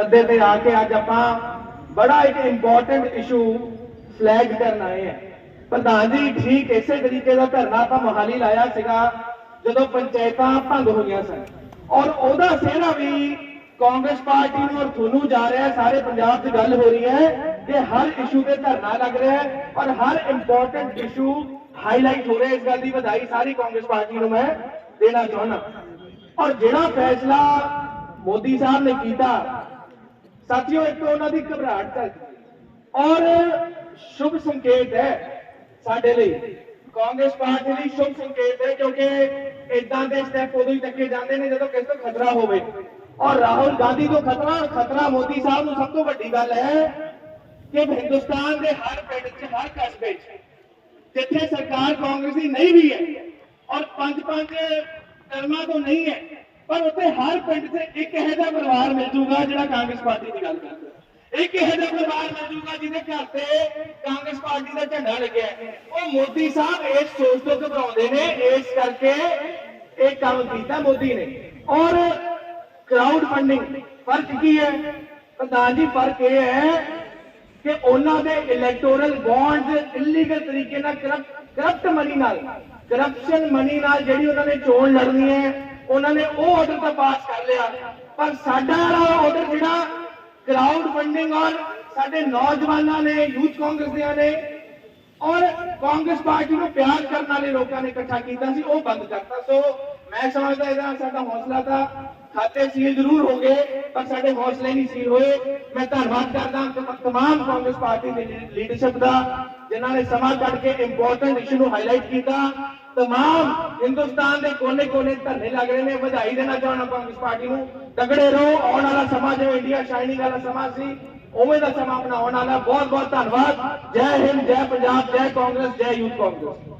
ਸੱਦੇ ਤੇ ਆ ਕੇ ਅੱਜ ਆਪਾਂ ਬੜਾ ਇੱਕ ਇੰਪੋਰਟੈਂਟ ਇਸ਼ੂ ਫਲੈਗ ਕਰਨ ਆਏ ਆ। ਪ੍ਰਧਾਨ ਜੀ, ਠੀਕ ਇਸੇ ਤਰੀਕੇ ਦਾ ਧਰਨਾ ਆਪਾਂ ਮੋਹਾਲੀ ਲਾਇਆ ਸੀਗਾ, ਜਦੋਂ ਪੰਚਾਇਤਾਂ ਭੰਗ ਹੋ ਸਨ। ਔਰ ਉਹਦਾ ਸਿਹਰਾ ਵੀ ਕਾਂਗਰਸ ਪਾਰਟੀ ਨੂੰ ਔਰ ਤੁਹਾਨੂੰ ਜਾ ਰਿਹਾ, ਸਾਰੇ ਪੰਜਾਬ 'ਚ ਗੱਲ ਹੋ ਰਹੀ ਹੈ ਕਿ ਹਰ ਇਸ਼ੂ ਤੇ ਧਰਨਾ ਲੱਗ ਰਿਹਾ ਹੈ ਔਰ ਹਰ ਇੰਪੋਰਟੈਂਟ ਇਸ਼ੂ ਹਾਈਲਾਈਟ ਹੋ ਰਿਹਾ ਇਸ ਗੱਲ ਦੀ ਵਧਾਈ ਸਾਰੀ ਕਾਂਗਰਸ ਪਾਰਟੀ ਨੂੰ ਮੈਂ ਦੇਣਾ ਚਾਹੁੰਦਾ। ਔਰ ਜਿਹੜਾ ਫੈਸਲਾ ਮੋਦੀ ਸਾਹਿਬ ਨੇ ਕੀਤਾ ਸਾਥੀਓ, ਇੱਕ ਉਹਨਾਂ ਦੀ ਘਬਰਾਹਟ ਚੱਲ ਔਰ ਸ਼ੁਭ ਸੰਕੇਤ ਹੈ ਸਾਡੇ ਲਈ। ਕਾਂਗਰਸ ਪਾਰਟੀ ਲਈ ਸ਼ੁਭ ਸੰਕੇਤ ਹੈ ਕਿਉਂਕਿ ਇਦਾਂ ਦੇ ਸਟੈਪ ਉਦੋਂ ਹੀ ਚੱਕੇ ਜਾਂਦੇ ਨੇ ਜਦੋਂ ਕਿਸੇ ਤੋਂ ਖਤਰਾ ਹੋਵੇ। ਔਰ ਰਾਹੁਲ ਗਾਂਧੀ ਤੋਂ ਖਤਰਾ ਖਤਰਾ ਮੋਦੀ ਸਾਹਿਬ ਨੂੰ ਸਭ ਤੋਂ ਵੱਡੀ ਗੱਲ ਹੈ ਕਿ ਹਿੰਦੁਸਤਾਨ ਦੇ ਹਰ ਪਿੰਡ 'ਚ, ਹਰ ਕਸਬੇ 'ਚ, ਜਿੱਥੇ ਸਰਕਾਰ ਕਾਂਗਰਸ ਦੀ ਨਹੀਂ ਵੀ ਹੈ ਔਰ ਪੰਜ ਪੰਜ ਟਰਮਾਂ ਤੋਂ ਨਹੀਂ ਹੈ ਪਰ ਉੱਥੇ ਹਰ ਪਿੰਡ 'ਚ ਇੱਕ ਇਹੋ ਜਿਹਾ ਪਰਿਵਾਰ ਮਿਲ ਜੂਗਾ ਜਿਹੜਾ ਕਾਂਗਰਸ ਪਾਰਟੀ ਦੀ ਗੱਲ ਕਰਦਾ ਇੱਕ ਇਹੋ ਜਿਹਾ ਪਰਿਵਾਰ ਮਿਲ ਜੂਗਾ ਜਿਹਦੇ ਘਰ ਤੇ ਕਾਂਗਰਸ ਪਾਰਟੀ ਦਾ ਝੰਡਾ ਲੱਗਿਆ ਉਹ ਮੋਦੀ ਸਾਹਿਬ ਇਸ ਸੋਚ ਤੋਂ ਘਬਰਾਉਂਦੇ ਨੇ, ਇਸ ਕਰਕੇ ਇਹ ਕੰਮ ਕੀਤਾ ਮੋਦੀ ਨੇ। ਔਰ ਕਰਾਊਡ ਫੰਡਿੰਗ ਫ਼ਰਕ ਕੀ ਹੈ? ਪ੍ਰਧਾਨ ਜੀ, ਫ਼ਰਕ ਇਹ ਹੈ ਕਿ ਉਹਨਾਂ ਦੇ ਇਲੈਕਟੋਰਲ ਬੌਂਡਸ ਇਲੀਗਲ ਤਰੀਕੇ ਨਾਲ ਕਰਪਟ ਮਨੀ ਨਾਲ ਕਰਪਸ਼ਨ ਮਨੀ ਨਾਲ ਜਿਹੜੀ ਉਹਨਾਂ ਨੇ ਚੋਣ ਲੜਨੀ ਹੈ ਉਹਨਾਂ ਨੇ ਉਹ ਆਰਡਰ ਤਾਂ ਪਾਸ ਕਰ ਲਿਆ। ਪਰ ਸਾਡਾ ਵਾਲਾ ਆਰਡਰ ਜਿਹੜਾ ਕਰਾਊਡ ਫੰਡਿੰਗ ਔਰ ਸਾਡੇ ਨੌਜਵਾਨਾਂ ਨੇ ਯੂਥ ਕਾਂਗਰਸ ਦਿਆਂ ਨੇ ਔਰ ਕਾਂਗਰਸ ਪਾਰਟੀ ਨੂੰ ਪਿਆਰ ਕਰਨ ਵਾਲੇ ਲੋਕਾਂ ਨੇ ਇਕੱਠਾ ਕੀਤਾ ਸੀ, ਉਹ ਬੰਦ ਕਰਤਾ। ਸੋ ਮੈਂ ਸਮਝਦਾ ਇਹਦਾ ਸਾਡਾ ਹੌਸਲਾ ਤਾਂ ਖਾਤੇ ਸੀਲ ਜ਼ਰੂਰ ਹੋ ਗਏ, ਪਰ ਸਾਡੇ ਹੌਸਲੇ ਨਹੀਂ ਸੀਲ ਹੋਏ। ਮੈਂ ਧੰਨਵਾਦ ਕਰਦਾ ਤਮਾਮ ਕਾਂਗਰਸ ਪਾਰਟੀ ਦੀ ਲੀਡਰਸ਼ਿਪ ਦਾ, ਜਿਨ੍ਹਾਂ ਨੇ ਸਮਾਂ ਕੱਢ ਕੇ ਇੰਪੋਰਟੈਂਟ ਇਸ਼ੂ ਨੂੰ ਹਾਈਲਾਈਟ ਕੀਤਾ। ਤਮਾਮ ਹਿੰਦੁਸਤਾਨ ਦੇ ਕੋਨੇ-ਕੋਨੇ ਧਰਨੇ ਲੱਗ ਰਹੇ ਨੇ, ਵਧਾਈ ਦੇਣਾ ਚਾਹੁੰਦਾ ਕਾਂਗਰਸ ਪਾਰਟੀ ਨੂੰ। ਤਗੜੇ ਰਹੋ, ਆਉਣ ਵਾਲਾ ਸਮਾਂ ਜਿਵੇਂ ਇੰਡੀਆ ਸ਼ਾਈਨਿੰਗ ਵਾਲਾ ਸਮਾਂ ਸੀ, ਉਵੇਂ ਦਾ ਸਮਾਂ ਬਣਾਉਣ ਵਾਲਾ। ਬਹੁਤ ਬਹੁਤ ਧੰਨਵਾਦ। ਜੈ ਹਿੰਦ, ਜੈ ਪੰਜਾਬ, ਜੈ ਕਾਂਗਰਸ, ਜੈ ਯੂਥ ਕਾਂਗਰਸ।